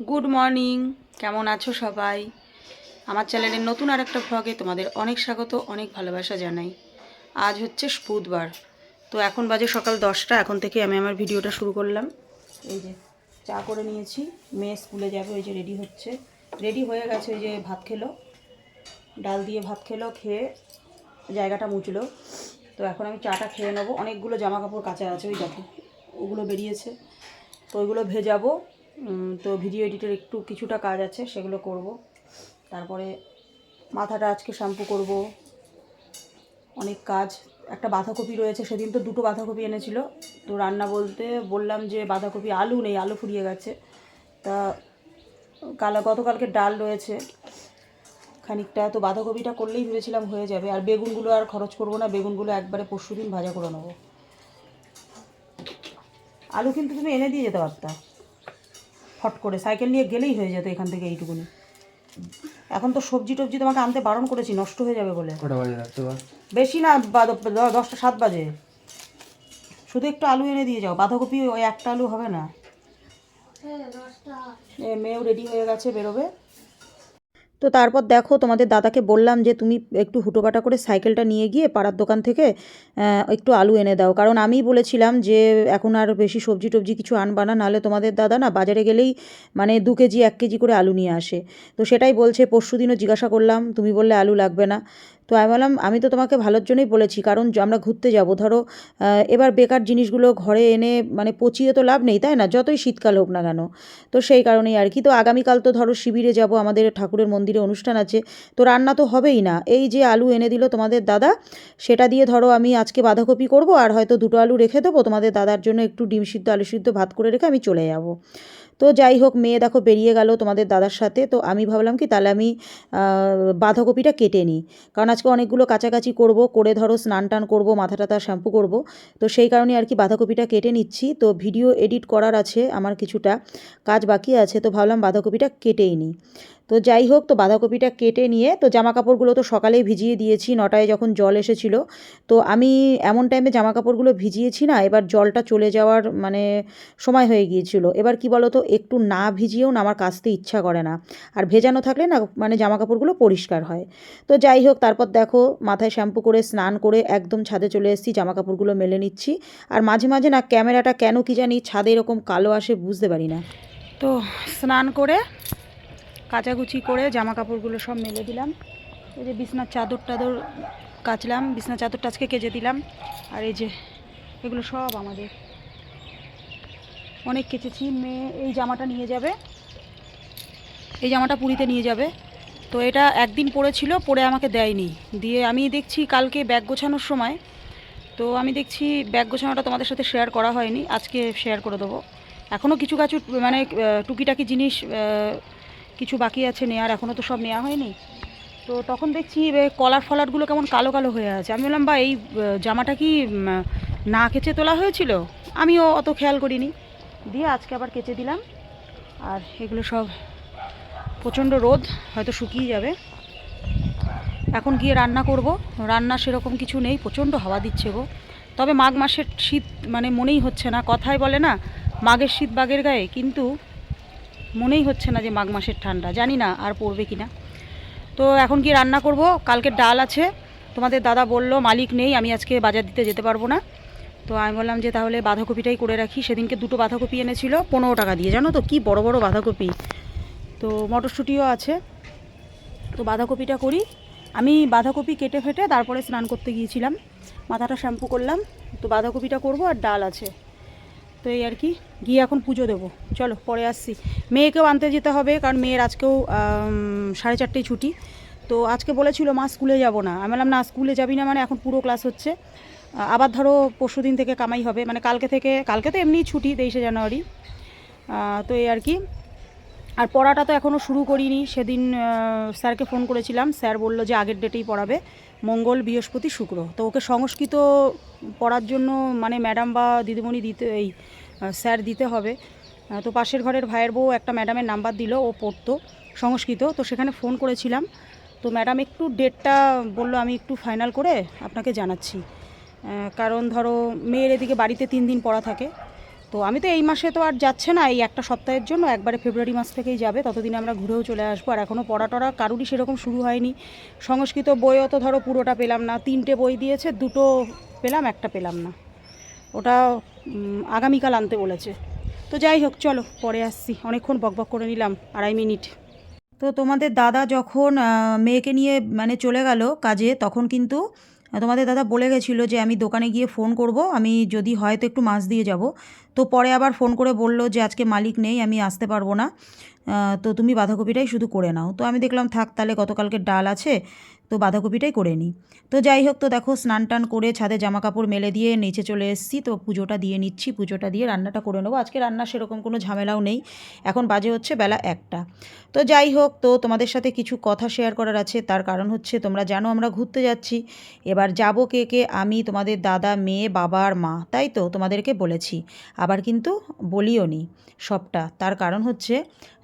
Good morning কেমন আছো সবাই? আমার চ্যানেলের নতুন আর একটা ভ্লগে তোমাদের অনেক স্বাগত, অনেক ভালোবাসা জানাই। আজ হচ্ছে বুধবার। তো এখন বাজে সকাল দশটা, এখন থেকে আমি আমার ভিডিওটা শুরু করলাম। এই যে চা করে নিয়েছি, মেয়ে স্কুলে যাবে, ওই যে রেডি হচ্ছে। রেডি হয়ে গেছে, ওই যে ভাত খেলো। ডাল দিয়ে ভাত খেলো, খেয়ে জায়গাটা মুছলো। তো এখন আমি চাটা খেয়ে নেব। অনেকগুলো জামা কাপড় কাঁচা আছে, ওই দেখো, ওগুলো বেরিয়েছে। তো ওইগুলো ভেজাবো। তো ভিডিও এডিটের একটু কিছুটা কাজ আছে, সেগুলো করব। তারপরে মাথাটা আজকে শ্যাম্পু করব। অনেক কাজ। একটা বাঁধাকপি রয়েছে, সেদিন তো দুটো বাঁধাকপি এনেছিল। তো রান্না বলতে বললাম যে বাঁধাকপি আলু নেই, আলু ফুরিয়ে গেছে। তা কাল গতকালকে ডাল রয়েছে। খানিকটা তো বাঁধাকপিটা করলেই ভেবেছিলাম হয়ে যাবে। আর বেগুনগুলো আর খরচ করব না, বেগুনগুলো একবারে পরশু দিন ভাজা করে নেব। আলু কিন্তু তুমি এনে দিয়ে যেতে পারতা। ফট করে সাইকেল নিয়ে গেলেই হয়ে যেত এখান থেকে এইটুকুনি। এখন তো সবজি টবজি তোমাকে আনতে বারণ করেছি নষ্ট হয়ে যাবে বলে। বেশি না দশটা সাত বাজে। শুধু একটু আলু এনে দিয়ে যাও বাঁধাকপি ওই একটা আলু হবে না। এ মেয়েও রেডি হয়ে গেছে বেরোবে। তো তারপর দেখো তোমাদের দাদাকে বললাম যে, তুমি একটু হুটোপাটা করে সাইকেলটা নিয়ে গিয়ে পাড়ার দোকান থেকে একটু আলু এনে দাও। কারণ আমি বলেছিলাম যে, এখন আর বেশি সবজি টবজি কিছু আনবা না, নাহলে তোমাদের দাদা না বাজারে গেলেই মানে দু কেজি, এক কেজি করে আলু নিয়ে আসে। তো সেটাই বলছে। পরশু দিনও জিজ্ঞাসা করলাম, তুমি বললে আলু লাগবে না। তো আমি বললাম আমি তো তোমাকে ভালোর জন্যই বলেছি, কারণ আমরা ঘুরতে যাব। ধরো এবার বেকার জিনিসগুলো ঘরে এনে মানে পচিয়ে তো লাভ নেই, তাই না? যতই শীতকাল হোক না কেন। তো সেই কারণেই আর কি। তো আগামীকাল তো ধরো শিবিরে যাব, আমাদের ঠাকুরের মন্দিরে অনুষ্ঠান আছে। তো রান্না তো হবেই না। এই যে আলু এনে দিল তোমাদের দাদা, সেটা দিয়ে ধরো আমি আজকে বাঁধাকপি করব, আর হয়তো দুটো আলু রেখে দেবো। তোমাদের দাদার জন্য একটু ডিম সিদ্ধ, আলু সিদ্ধ ভাত করে রেখে আমি চলে যাব। তো যাই হোক, মেয়ে দেখো বেরিয়ে গেল তোমাদের দাদার সাথে। তো আমি ভাবলাম কি, তাহলে আমি বাঁধাকপিটা কেটে নিই। কারণ আজকে অনেকগুলো কাছাকাছি করব, করে ধরো স্নান টান করব মাথা টাথা শ্যাম্পু করব। তো সেই কারণে আর কি বাঁধাকপিটা কেটে নিচ্ছি। তো ভিডিও এডিট করার আছে আমার কিছুটা কাজ বাকি আছে। তো ভাবলাম বাঁধাকপিটা কেটেই নিই। তো যাই হোক, তো বাঁধাকপিটা কেটে নিয়ে, তো জামা কাপড়গুলো তো সকালেই ভিজিয়ে দিয়েছি, নটায় যখন জল এসেছিল। তো আমি এমন টাইমে জামা কাপড়গুলো ভিজিয়েছি না, এবার জলটা চলে যাওয়ার মানে সময় হয়ে গিয়েছিল। এবার কি বলো তো একটু না ভিজিয়েও না আমার কাচতে ইচ্ছা করে না। আর ভেজানো থাকলে না মানে জামা কাপড়গুলো পরিষ্কার হয়। তো যাই হোক, তারপর দেখো, মাথায় শ্যাম্পু করে, স্নান করে একদম ছাদে চলে এসেছি জামা কাপড়গুলো মেলে নিচ্ছি। আর মাঝে মাঝে না, ক্যামেরাটা কেন কি জানি ছাদে এরকম কালো আসে বুঝতে পারি না। তো স্নান করে কাচাকুচি করে জামা কাপড়গুলো সব মেলে দিলাম। এই যে বিছনার চাদর টাদর কাচলাম, বিছনার চাদরটা আজকে কেচে দিলাম। আর এই যে এগুলো সব আমাদের। অনেক কেচেছি, মেয়ে এই জামাটা নিয়ে যাবে। এই জামাটা পুরীতে নিয়ে যাবে। তো এটা একদিন পরেছিল পরে আমাকে দেয়নি। দিয়ে আমি দেখছি কালকে ব্যাগ গোছানোর সময়। তো আমি দেখছি ব্যাগ গোছানোটা তোমাদের সাথে শেয়ার করা হয়নি। আজকে শেয়ার করে দেবো। এখনও কিছু কাছু মানে টুকিটাকি জিনিস কিছু বাকি আছে নেওয়ার এখনও তো সব নেওয়া হয়নি। তো তখন দেখছি কলার ফলারগুলো কেমন কালো কালো হয়ে আছে। আমি বললাম বা এই জামাটা কি না কেচে তোলা হয়েছিল? আমিও অত খেয়াল করিনি। দিয়ে আজকে আবার কেচে দিলাম। আর এগুলো সব প্রচণ্ড রোদ, হয়তো শুকিয়ে যাবে। এখন গিয়ে রান্না করব। রান্না সেরকম কিছু নেই, প্রচণ্ড হাওয়া দিচ্ছে গো। তবে মাঘ মাসের শীত মানে মনেই হচ্ছে না। কথায় বলে না, মাঘের শীত বাঘের গায়ে। কিন্তু মনেই হচ্ছে না যে মাঘ মাসের ঠান্ডা, জানি না আর পড়বে কি না। তো এখন কি রান্না করব? কালকে ডাল আছে। তোমাদের দাদা বলল, মালিক নেই, আমি আজকে বাজার দিতে যেতে পারব না। তো আমি বললাম যে তাহলে বাঁধাকপিটাই করে রাখি। সেদিনকে দুটো বাঁধাকপি এনেছিল, পনেরো টাকা দিয়ে। জানো তো, কি বড় বড় বাঁধাকপি। তো মটরশুঁটিও আছে। তো বাঁধাকপিটা করি। আমি বাঁধাকপি কেটে ফেটে তারপরে স্নান করতে গিয়েছিলাম। মাথাটা শ্যাম্পু করলাম। তো বাঁধাকপিটা করব আর ডাল আছে। তো এই আর কি, গিয়ে এখন পুজো দেবো। চলো, পরে আসছি। মেয়েকেও আনতে যেতে হবে, কারণ মেয়ের আজকেও সাড়ে চারটেই ছুটি। তো আজকে বলেছিল, মা, স্কুলে যাব না। আমি বললাম, না, স্কুলে যাবি না মানে এখন পুরো ক্লাস হচ্ছে। আবার ধরো পরশু দিন থেকে কামাই হবে। মানে কালকে থেকে, কালকে তো এমনিই ছুটি তেইশে জানুয়ারি। তো এই আর কি আর পড়াটা তো এখনও শুরু করিনি। সেদিন স্যারকে ফোন করেছিলাম। স্যার বলল যে আগের ডেটেই পড়াবে। মঙ্গল, বৃহস্পতি, শুক্র। তো ওকে সংস্কৃত পড়ার জন্য মানে ম্যাডাম বা দিদিমণি দিতে, এই স্যার দিতে হবে। তো পাশের ঘরের ভাইয়ের বউ একটা ম্যাডামের নাম্বার দিল, ও পড়তো সংস্কৃত। তো সেখানে ফোন করেছিলাম। তো ম্যাডাম একটু ডেটটা বলল, আমি একটু ফাইনাল করে আপনাকে জানাচ্ছি। কারণ ধরো, মেয়ের এদিকে বাড়িতে তিন দিন পড়া থাকে। তো আমি তো এই মাসে তো আর যাচ্ছে না, এই একটা সপ্তাহের জন্য, একবারে ফেব্রুয়ারি মাস থেকেই যাবে, ততদিনে আমরা ঘুরেও চলে আসব, আর এখনও পড়া টড়া কারুরই সেরকম শুরু হয়নি। সংস্কৃত বইও তো ধরো পুরোটা পেলাম না, তিনটে বই দিয়েছে, দুটো পেলাম, একটা পেলাম না। ওটা আগামীকাল আনতে বলেছে। তো যাই হোক, চলো, পরে আসছি। অনেকক্ষণ বকবক করে নিলাম, আড়াই মিনিট। তো তোমাদের দাদা যখন মেয়েকে নিয়ে মানে চলে গেল কাজে, তখন কিন্তু, তোমাদের দাদা বলে গেছিল যে আমি দোকানে গিয়ে ফোন করব, আমি যদি হয় তো একটু মাছ দিয়ে যাব। তো পরে আবার ফোন করে বলল যে, আজকে মালিক নেই, আমি আসতে পারব না। তো তুমি বাঁধাকপিটাই শুধু করে নাও। তো আমি দেখলাম, থাক, তাহলে গতকালকে ডাল আছে, তো বাঁধাকপিটাই করে নিই তো যাই হোক, তো দেখো, স্নান টান করে ছাদে জামা কাপড় মেলে দিয়ে নিচে চলে এসেছি। তো পুজোটা দিয়ে নিচ্ছি, পুজোটা দিয়ে রান্নাটা করে নেব। আজকে রান্না সেরকম কোনো ঝামেলাও নেই। এখন বাজে হচ্ছে বেলা একটা। তো যাই হোক, তো তোমাদের সাথে কিছু কথা শেয়ার করার আছে। তার কারণ হচ্ছে, তোমরা জানো আমরা ঘুরতে যাচ্ছি। এবার যাব কে কে? আমি তোমাদের দাদা, মেয়ে, বাবা আর মা, তাই তো? তোমাদেরকে বলেছি। আবার কিন্তু বলিও নি সবটা। তার কারণ হচ্ছে,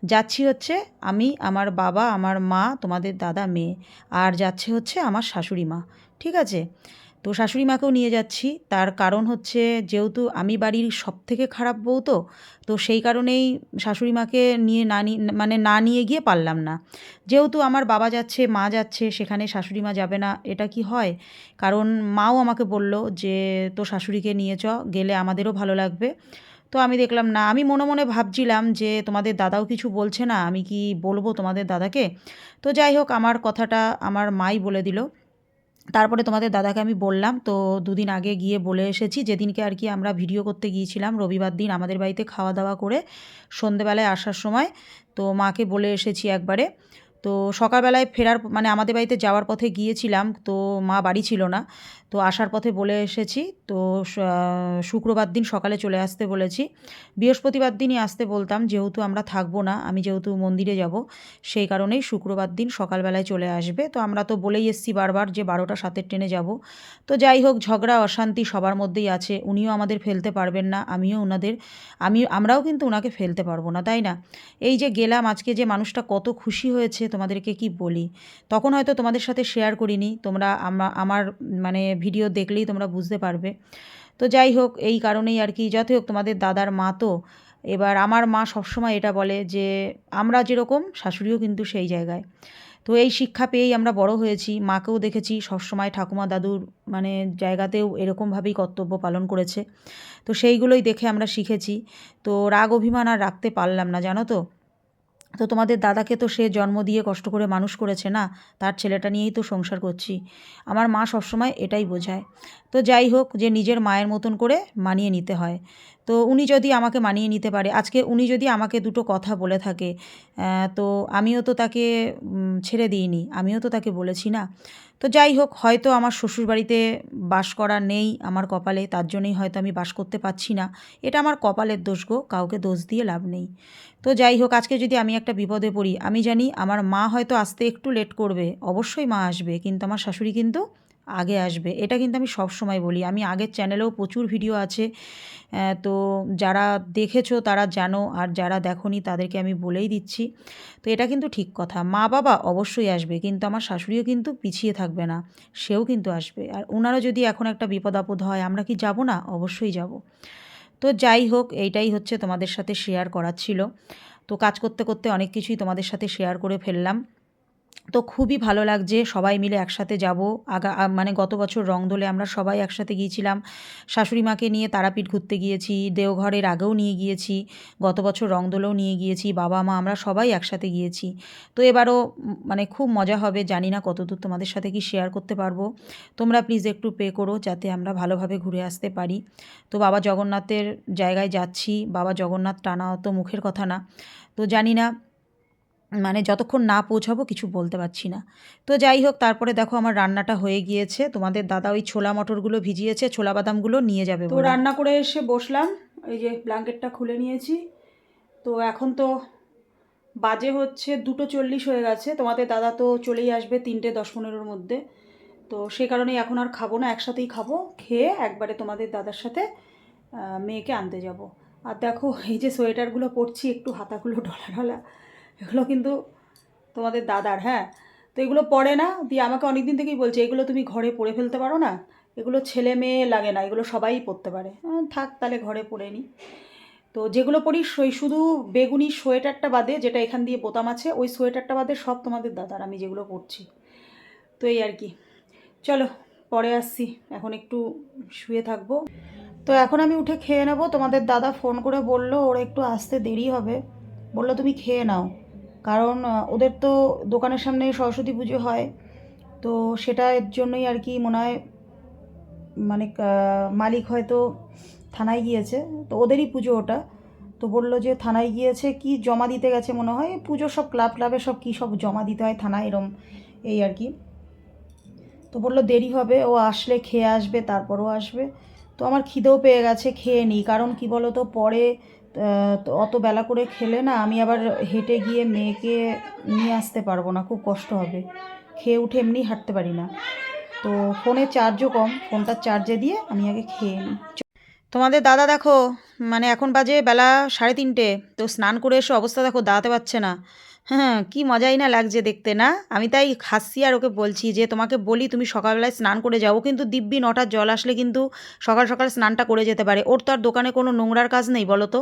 যাচ্ছি হচ্ছে আমি, আমার বাবা, আমার মা, তোমাদের দাদা, মেয়ে। আর যাচ্ছে হচ্ছে আমার শাশুড়ি মা। ঠিক আছে? তো শাশুড়ি মাকেও নিয়ে যাচ্ছি। তার কারণ হচ্ছে যেহেতু আমি বাড়ির সব থেকে খারাপ বউ তো তো সেই কারণেই শাশুড়ি মাকে নিয়ে না মানে না নিয়ে গিয়ে পারলাম না। যেহেতু আমার বাবা যাচ্ছে, মা যাচ্ছে, সেখানে শাশুড়ি মা যাবে না, এটা কি হয়? কারণ মাও আমাকে বলল যে, তো শাশুড়িকে নিয়ে চ, গেলে আমাদেরও ভালো লাগবে। তো আমি দেখলাম, না। আমি মনে মনে ভাবছিলাম যে, তোমাদের দাদাও কিছু বলছে না, আমি কি বলব তোমাদের দাদাকে? তো যাই হোক, আমার কথাটা আমার মাই বলে দিল। তারপরে তোমাদের দাদাকে আমি বললাম, তো দুদিন আগে গিয়ে বলে এসেছি, যেদিনকে আর কি আমরা ভিডিও করতে গিয়েছিলাম, রবিবার দিন আমাদের বাড়িতে খাওয়া দাওয়া করে সন্ধেবেলায় আসার সময়, তো মাকে বলে এসেছি একবারে। তো সকালবেলায় ফেরার মানে আমাদের বাড়িতে যাওয়ার পথে গিয়েছিলাম, তো মা বাড়ি ছিল না। তো আসার পথে বলে এসেছি, তো শুক্রবার দিন সকালে চলে আসতে বলেছি। বৃহস্পতিবার দিনই আসতে বলতাম, যেহেতু আমরা থাকব না, আমি যেহেতু মন্দিরে যাব, সেই কারণেই শুক্রবার দিন সকালবেলায় চলে আসবে। তো আমরা তো বলেই এসছি বারবার যে বারোটা সাতের ট্রেনে যাব। তো যাই হোক, ঝগড়া, অশান্তি সবার মধ্যেই আছে, উনিও আমাদের ফেলতে পারবেন না, আমিও ওনাদের আমি, আমরাও কিন্তু ওনাকে ফেলতে পারব না, তাই না? এই যে গেলাম, আজকে যে মানুষটা কত খুশি হয়েছে তোমাদেরকে কি বলি? তখন হয়তো তোমাদের সাথে শেয়ার করিনি। তোমরা আমার মানে ভিডিও দেখলেই তোমরা বুঝতে পারবে। তো যাই হোক, এই কারণেই আর কি। যাতে হোক, তোমাদের দাদার মা তো। এবার আমার মা সবসময় এটা বলে যে, আমরা যেরকম, শাশুড়িও কিন্তু সেই জায়গায়। তো এই শিক্ষা পেয়েই আমরা বড় হয়েছি। মাকেও দেখেছি সবসময় ঠাকুমা দাদুর মানে জায়গাতেও এরকমভাবেই কর্তব্য পালন করেছে। তো সেইগুলোই দেখে আমরা শিখেছি। তো রাগ অভিমান আর রাখতে পারলাম না, জানো তো? তো তোমাদের দাদাকে তো সে জন্ম দিয়ে কষ্ট করে মানুষ করেছে না, তার ছেলেটা নিয়েই তো সংসার করছি। আমার মা সবসময় এটাই বোঝায়। তো যাই হোক, যে নিজের মায়ের মতন করে মানিয়ে নিতে হয়। তো উনি যদি আমাকে মানিয়ে নিতে পারে, আজকে উনি যদি আমাকে দুটো কথা বলে থাকে তো আমিও তো তাকে ছেড়ে দিইনি, আমিও তো তাকে বলেছি না। তো যাই হোক, হয়তো আমার শ্বশুরবাড়িতে বাস করা নেই আমার কপালে, তার জন্যই হয়তো আমি বাস করতে পারছি না। এটা আমার কপালের দোষ গো, কাউকে দোষ দিয়ে লাভ নেই। তো যাই হোক, আজকে যদি আমি একটা বিপদে পড়ি, আমি জানি আমার মা হয়তো আসতে একটু লেট করবে, অবশ্যই মা আসবে, কিন্তু আমার শাশুড়ি কিন্তু আগে আসবে। এটা কিন্তু আমি সব সময় বলি। আমি আগের চ্যানেলেও প্রচুর ভিডিও আছে। তো যারা দেখেছ তারা জানো, আর যারা দেখোনি তাদেরকে আমি বলেই দিচ্ছি। তো এটা কিন্তু ঠিক কথা। মা বাবা অবশ্যই আসবে, কিন্তু আমার শাশুড়িও কিন্তু পিছিয়ে থাকবে না। সেও কিন্তু আসবে। আর ওনারও যদি এখন একটা বিপদ আপদ হয়, আমরা কি যাব না? অবশ্যই যাব। তো যাই হোক, এইটাই হচ্ছে তোমাদের সাথে শেয়ার করার ছিল। তো কাজ করতে করতে অনেক কিছুই তোমাদের সাথে শেয়ার করে ফেললাম। তো খুবই ভালো লাগছে, সবাই মিলে একসাথে যাব। আগা মানে গত বছর রংদোলে আমরা সবাই একসাথে গিয়েছিলাম। শাশুড়ি মাকে নিয়ে তারাপীঠ ঘুরতে গিয়েছি, দেওঘরের আগেও নিয়ে গিয়েছি, গত বছর রংদোলেও নিয়ে গিয়েছি, বাবা, মা আমরা সবাই একসাথে গিয়েছি। তো এবারও মানে খুব মজা হবে, জানি না কতদূর তোমাদের সাথে কি শেয়ার করতে পারব। তোমরা প্লিজ একটু পে করো যাতে আমরা ভালোভাবে ঘুরে আসতে পারি। তো বাবা জগন্নাথের জায়গায় যাচ্ছি, বাবা জগন্নাথ টানা তো মুখের কথা না। তো জানি না মানে যতক্ষণ না পৌঁছাবো কিছু বলতে পারছি না। তো যাই হোক তারপরে দেখো আমার রান্নাটা হয়ে গিয়েছে। তোমাদের দাদা ওই ছোলা মটরগুলো ভিজিয়েছে ছোলা বাদামগুলো নিয়ে যাবে তো রান্না করে এসে বসলাম এই যে ব্ল্যাঙ্কেটটা খুলে নিয়েছি। তো এখন তো বাজে হচ্ছে দুটো চল্লিশ হয়ে গেছে তোমাদের দাদা তো চলেই আসবে তিনটে দশ পনেরোর মধ্যে। তো সে কারণেই এখন আর খাব না একসাথেই খাব খেয়ে একবারে তোমাদের দাদার সাথে মেয়েকে আনতে যাব। আর দেখো এই যে সোয়েটারগুলো পরছি একটু হাতাগুলো ঢলা ঢলা এগুলো কিন্তু তোমাদের দাদার হ্যাঁ? তো এগুলো পরে না? দিয়ে আমাকে অনেক দিন থেকেই বলছে, এগুলো তুমি ঘরে পরে ফেলতে পারো না? এগুলো ছেলে মেয়ে লাগে না, এগুলো সবাই পরতে পারে। থাক, তাহলে ঘরে পড়ে নিই তো যেগুলো পরি সই শুধু বেগুনি সোয়েটারটা বাদে, যেটা এখান দিয়ে বোতাম আছে, ওই সোয়েটারটা বাদে সব তোমাদের দাদার, আমি যেগুলো পরছি তো এই আর কি। চলো, পরে আসছি, এখন একটু শুয়ে থাকব। তো এখন আমি উঠে খেয়ে নেব, তোমাদের দাদা ফোন করে বলল, ওর একটু আসতে দেরি হবে। বলল, তুমি খেয়ে নাও। কারণ ওদের তো দোকানের সামনে সরস্বতী পুজো হয়। তো সেটা এর জন্যই আর কি মনে হয় মানে মালিক হয়তো থানায় গিয়েছে। তো ওদেরই পুজো ওটা। তো বলল যে থানায় গিয়েছে, কি জমা দিতে গেছে মনে হয়? পুজো সব ক্লাব ক্লাবে সব কী সব জমা দিতে হয় থানায় এরম, এই আর কি। তো বলল দেরি হবে, ও আসলে খেয়ে আসবে, তারপরও আসবে। তো আমার খিদেও পেয়ে গেছে, খেয়ে নিই। কারণ কি বলো তো পরে অত বেলা করে খেলে না, আমি আবার হেঁটে গিয়ে মেয়েকে নিয়ে আসতে পারব না, খুব কষ্ট হবে। খেয়ে উঠে এমনি হাঁটতে পারি না। তো ফোনে চার্জও কম, ফোনটার চার্জে দিয়ে আমি আগে খেয়ে নিই। তোমাদের দাদা দেখো মানে এখন বাজে বেলা সাড়ে তিনটে, তো স্নান করে এসে, অবস্থা দেখো দাঁড়াতে পারছে না। হ্যাঁ কি মজাই না লাগছে দেখতে, না? আমি তাই হাসছি আর ওকে বলছি যে, তোমাকে বলি তুমি সকালবেলায় স্নান করে যাও। কিন্তু দিব্যি নটার জল আসলে কিন্তু সকাল সকাল স্নানটা করে যেতে পারে। ওর তো আর দোকানে কোনো নোংরার কাজ নেই, বলো তো?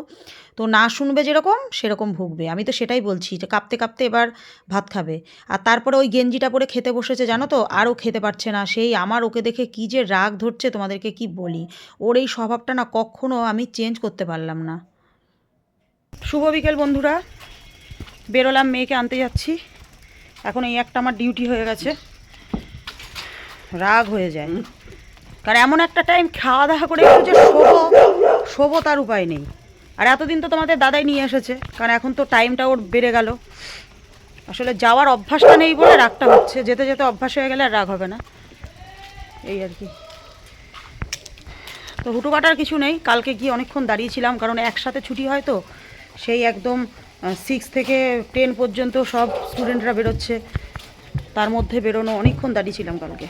তো না শুনবে যেরকম, সেরকম ভুগবে। আমি তো সেটাই বলছি যে, কাঁপতে কাঁপতে এবার ভাত খাবে। আর তারপরে ওই গেঞ্জিটা পরে খেতে বসেছে, জানো তো? আরও খেতে পারছে না। সেই আমার ওকে দেখে কী যে রাগ ধরছে তোমাদেরকে কি বলি? ওর এই স্বভাবটা না কখনো আমি চেঞ্জ করতে পারলাম না। শুভ বিকেল বন্ধুরা। বেরোলাম মেয়েকে আনতে যাচ্ছি। এখন এই একটা আমার ডিউটি হয়ে গেছে। রাগ হয়ে যায়। কারণ এমন একটা টাইম খাওয়া দাওয়া করে যে শোবো শোবো তার উপায় নেই। আর এতদিন তো তোমাদের দাদাই নিয়ে এসেছে কারণ এখন তো টাইমটা ওর বেড়ে গেল। আসলে যাওয়ার অভ্যাসটা নেই বলে রাগটা হচ্ছে। যেতে যেতে অভ্যাস হয়ে গেলে আর রাগ হবে না। এই আর কি। তো হুটো কাটার কিছু নেই। কালকে গিয়ে অনেকক্ষণ দাঁড়িয়েছিলাম কারণ একসাথে ছুটি হয় তো সেই একদম সিক্স থেকে টেন পর্যন্ত সব স্টুডেন্টরা বেরোচ্ছে। তার মধ্যে বেরোনো অনেকক্ষণ দাঁড়িয়েছিলাম কালকে।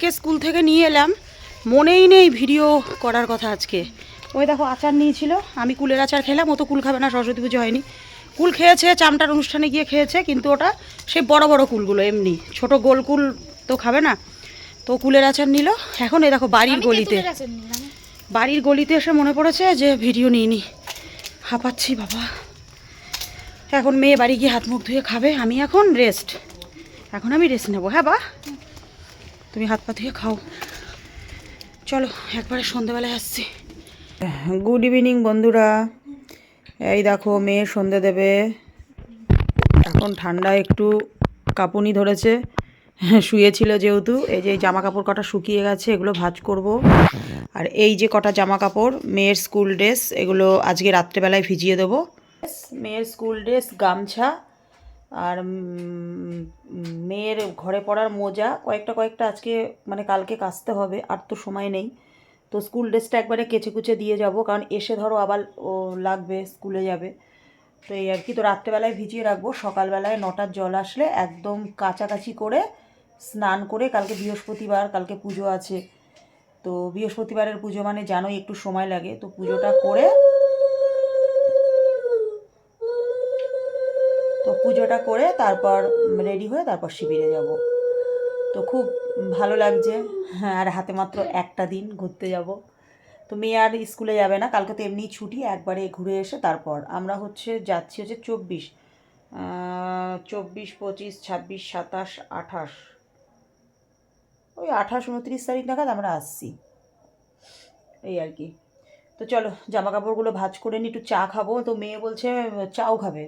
কে স্কুল থেকে নিয়ে এলাম। মনেই নেই ভিডিও করার কথা আজকে। ওই দেখো আচার নিয়েছিল আমি কুলের আচার খেলাম ও তো কুল খাবে না সরস্বতী পুজো হয়নি। কুল খেয়েছে চামটার অনুষ্ঠানে গিয়ে খেয়েছে কিন্তু ওটা সেই বড় বড় কুলগুলো এমনি। ছোট গোল কুল তো খাবে না। তো কুলের আচার নিল। এখন এই দেখো বাড়ির গলিতে। বাড়ির গলিতে এসে মনে পড়েছে যে ভিডিও নিইনি। হাঁপাচ্ছি বাবা। এখন মেয়ে বাড়ি গিয়ে হাত মুখ ধুয়ে খাবে, আমি এখন রেস্ট এখন আমি রেস্ট নেব হ্যাঁ বা? তুমি হাত পা ধুয়ে খাও। চলো, একবারে সন্ধেবেলায় আসছি। গুড ইভিনিং বন্ধুরা। এই দেখো, মেয়ে সন্ধে দেবে। এখন ঠান্ডা একটু কাঁপুনি ধরেছে। শুয়েছিল যেহেতু, এই যে জামা কাপড় কটা শুকিয়ে গেছে, এগুলো ভাজ করব। আর এই যে কটা জামা কাপড় মেয়ের স্কুল ড্রেস, এগুলো আজকে রাত্রেবেলায় ভিজিয়ে দেবো। মেয়ের স্কুল ড্রেস, গামছা, আর মেয়ের ঘরে পড়ার মোজা, কয়েকটা কয়েকটা আজকে মানে কালকে কাচতে হবে, আর তো সময় নেই। তো স্কুল ড্রেসটা একবারে কেচে কুচে দিয়ে যাব, কারণ এসে ধরো আবার ও লাগবে, স্কুলে যাবে। তো এই আর কি, তো রাত্রেবেলায় ভিজিয়ে রাখব, সকালবেলায় নটার জল আসলে একদম কাচাকাচি করে স্নান করে কালকে বৃহস্পতিবার, কালকে পুজো আছে। তো বৃহস্পতিবারের পুজো মানে জানোই একটু সময় লাগে, তো পুজোটা করে তো পুজোটা করে তারপর রেডি হয়ে তারপর শিবিরে যাব। তো খুব ভালো লাগছে হ্যাঁ আর হাতে মাত্র একটা দিন ঘুরতে যাব। তো মেয়ে আর স্কুলে যাবে না, কালকে তো এমনি ছুটি, একবারে ঘুরে এসে তারপর। আমরা হচ্ছে যাচ্ছি হচ্ছে চব্বিশ চব্বিশ, পঁচিশ, ছাব্বিশ, সাতাশ, আঠাশ। ওই আঠাশ উনত্রিশ তারিখ নাগাদ আমরা আসছি। এই আর কি। তো চলো জামা কাপড়গুলো ভাজ করে নিই একটু চা খাব। তো মেয়ে বলছে, চাও খাবে।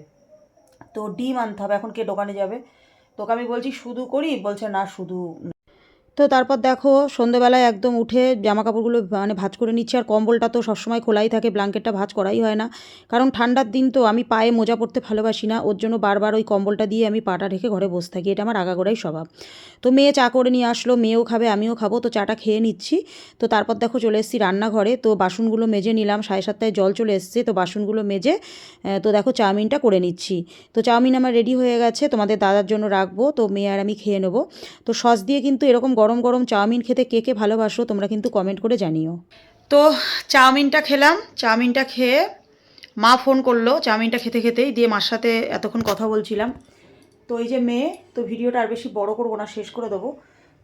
তো ডিম আনতে হবে, এখন কে দোকানে যাবে? তোকে আমি বলছি, শুধু করি? বলছে, না, শুধু তো তারপর দেখো, সন্ধেবেলায় একদম উঠে জামা কাপড়গুলো মানে ভাঁজ করে নিচ্ছি। আর কম্বলটা তো সবসময় খোলাই থাকে, ব্ল্যাঙ্কেটটা ভাঁজ করাই হয় না। কারণ ঠান্ডার দিন তো আমি পায়ে মোজা পরতে ভালোবাসি না, ওর জন্য বারবার ওই কম্বলটা দিয়ে আমি পাটা রেখে ঘরে বসে থাকি। এটা আমার আগাগোড়াই স্বভাব। তো মেয়ে চা করে নিয়ে আসলো, মেয়েও খাবে, আমিও খাব, তো চাটা খেয়ে নিচ্ছি। তো তারপর দেখো চলে এসেছি রান্নাঘরে, তো বাসনগুলো মেজে নিলাম, সাড়ে সাতটায় জল চলে এসছে, তো বাসনগুলো মেজে তো দেখো চাউমিনটা করে নিচ্ছি। তো চাউমিন আমার রেডি হয়ে গেছে, তোমাদের দাদার জন্য রাখব, তো মেয়ে আর আমি খেয়ে নেব। তো সস দিয়ে কিন্তু এরকম গরম গরম গরম চাউমিন খেতে কে কে ভালোবাসো তোমরা কিন্তু কমেন্ট করে জানিও। তো চাউমিনটা খেলাম, চাউমিনটা খেয়ে মা ফোন করল, চাউমিনটা খেতে খেতেই দিয়ে মার সাথে এতক্ষণ কথা বলছিলাম। তো এই যে মেয়ে, তো ভিডিওটা আর বেশি বড় করব না, শেষ করে দেবো।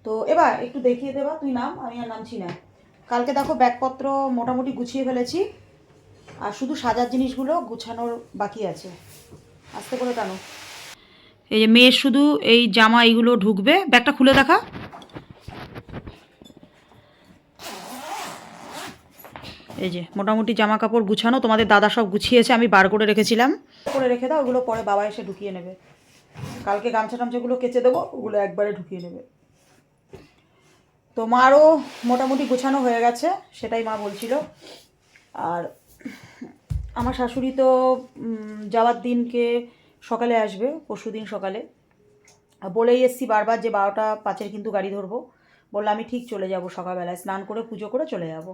তো এবার একটু দেখিয়ে দেবা, তুই নাম, আমি আর নামছি না। কালকে দেখো ব্যাগপত্র মোটামুটি গুছিয়ে ফেলেছি, আর শুধু সাজার জিনিসগুলো গুছানোর বাকি আছে। আস্তে করে টানো। এই যে মেয়ের শুধু এই জামা এইগুলো ঢুকবে, ব্যাগটা খুলে দেখা। এই যে, মোটামুটি জামা কাপড় গুছানো, তোমাদের দাদা সব গুছিয়েছে, আমি বার করে রেখেছিলাম। করে রেখে দাও, ওগুলো পরে বাবা এসে ঢুকিয়ে নেবে। কালকে গামছা টামছাগুলো কেচে দেবো, ওগুলো একবারে ঢুকিয়ে নেবে। তো মারও মোটামুটি গোছানো হয়ে গেছে, সেটাই মা বলছিল। আর আমার শাশুড়ি তো যাওয়ার দিনকে সকালে আসবে, পরশু দিন সকালে। বলেই এসছি বারবার যে বারোটা পাঁচের কিন্তু গাড়ি ধরবো। বলল, আমি ঠিক চলে যাব সকালবেলায়, স্নান করে, পুজো করে চলে যাব।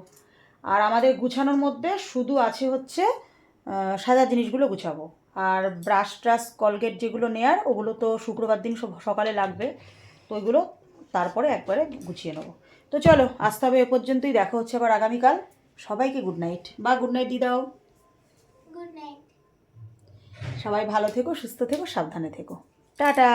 আর আমাদের গুছানোর মধ্যে শুধু আছে হচ্ছে সাদা জিনিসগুলো গুছাবো। আর ব্রাশ ট্রাশ কলগেট যেগুলো নেয়ার ওগুলো তো শুক্রবার দিন সকালে লাগবে তো ওইগুলো তারপরে একবারে গুছিয়ে নেব। তো চলো আসতে হবে এ পর্যন্তই দেখা হচ্ছে আবার আগামীকাল। সবাইকে গুড নাইট বা গুড নাইট দিয়ে দাও গুড নাইট সবাই ভালো থেকো সুস্থ থেকো সাবধানে থেকো। টাটা।